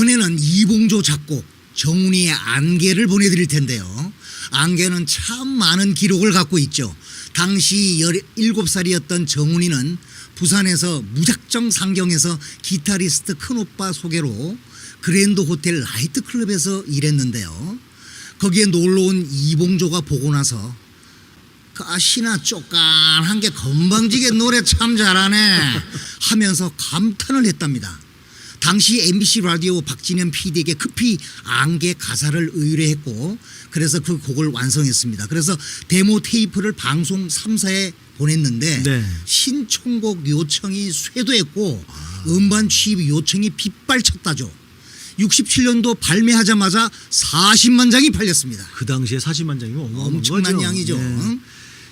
이번에는 이봉조 작곡 정훈이의 안개를 보내드릴 텐데요. 안개는 참 많은 기록을 갖고 있죠. 당시 17살이었던 정훈이는 부산에서 무작정 상경해서 기타리스트 큰오빠 소개로 그랜드 호텔 라이트 클럽에서 일했는데요. 거기에 놀러 온 이봉조가 보고 나서 가시나 쪼깐한 게 건방지게 노래 참 잘하네 하면서 감탄을 했답니다. 당시 MBC 라디오 박진현 PD에게 급히 안개 가사를 의뢰했고 그래서 그 곡을 완성했습니다. 그래서 데모 테이프를 방송 3사에 보냈는데 네. 신청곡 요청이 쇄도했고 음반 취입 요청이 빗발쳤다죠. 67년도 발매하자마자 40만 장이 팔렸습니다. 그 당시에 40만 장이면 엄청난 거죠. 양이죠. 네.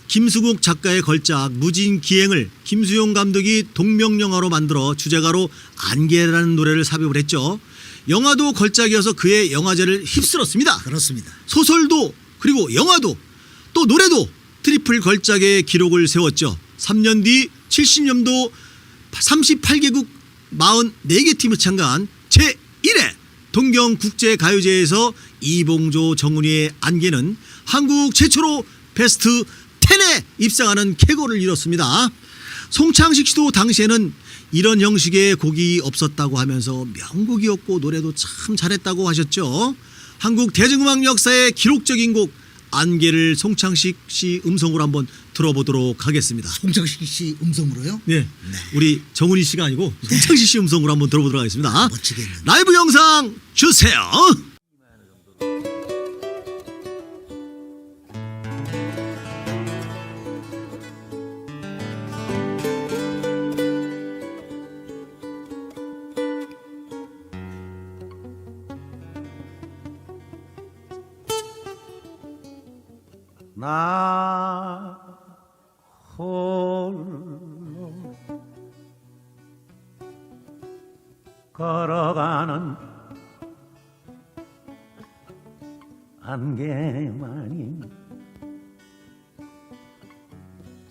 응? 김수국 작가의 걸작 무진 기행을 김수용 감독이 동명영화로 만들어 주제가로 안개라는 노래를 삽입을 했죠. 영화도 걸작이어서 그의 영화제를 휩쓸었습니다. 그렇습니다. 소설도 그리고 영화도 또 노래도 트리플 걸작의 기록을 세웠죠. 3년 뒤 70년도 38개국 44개 팀을 참가한 제1회 동경국제가요제에서 이봉조 정훈이의 안개는 한국 최초로 베스트 10에 입상하는 쾌거를 이뤘습니다. 송창식 씨도 당시에는 이런 형식의 곡이 없었다고 하면서 명곡이었고 노래도 참 잘했다고 하셨죠. 한국 대중음악 역사의 기록적인 곡 안개를 송창식 씨 음성으로 한번 들어보도록 하겠습니다. 송창식 씨 음성으로요? 네. 우리 정훈이 씨가 아니고 송창식 씨 음성으로 한번 들어보도록 하겠습니다. 멋지겠는데. 라이브 영상 주세요. 나 홀로 걸어가는 안개만이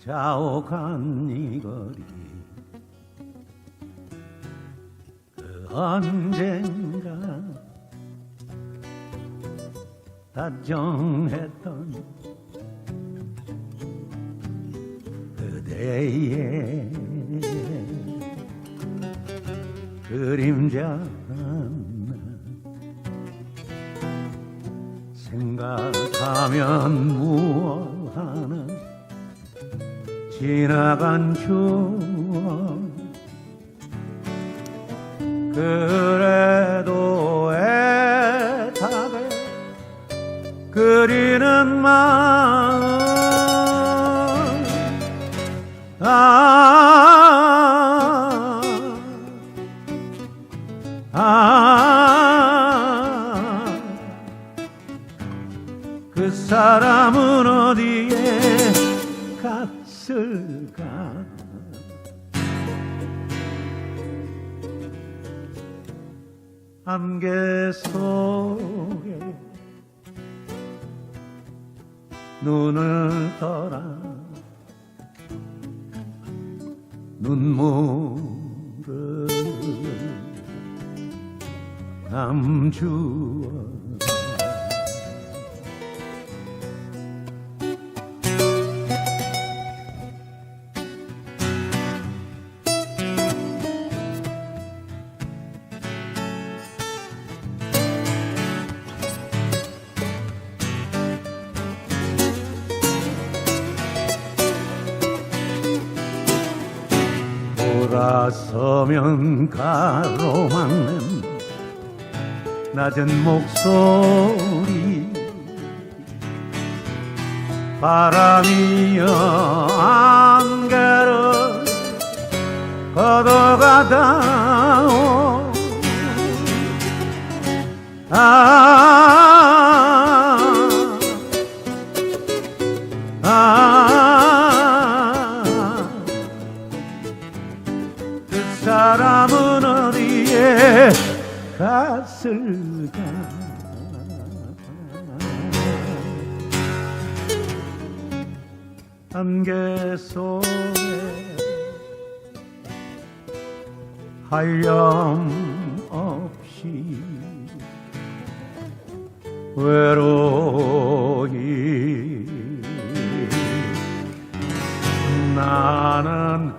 자욱한 이 거리. 그 언젠가 다정했던 그대의 그림자 하나 생각하면 무엇하나 지나간 추억. 그래도 애타게 그리는 사람은 어디에 갔을까? 안개 속에 눈을 떠라 눈물을 남주어 돌아서면 가로막는 낮은 목소리. 바람이여 안개를 걷어가다오. 아, 사람은 어디에 갔을까? 안개 속에 한렴 없이 외로이 나는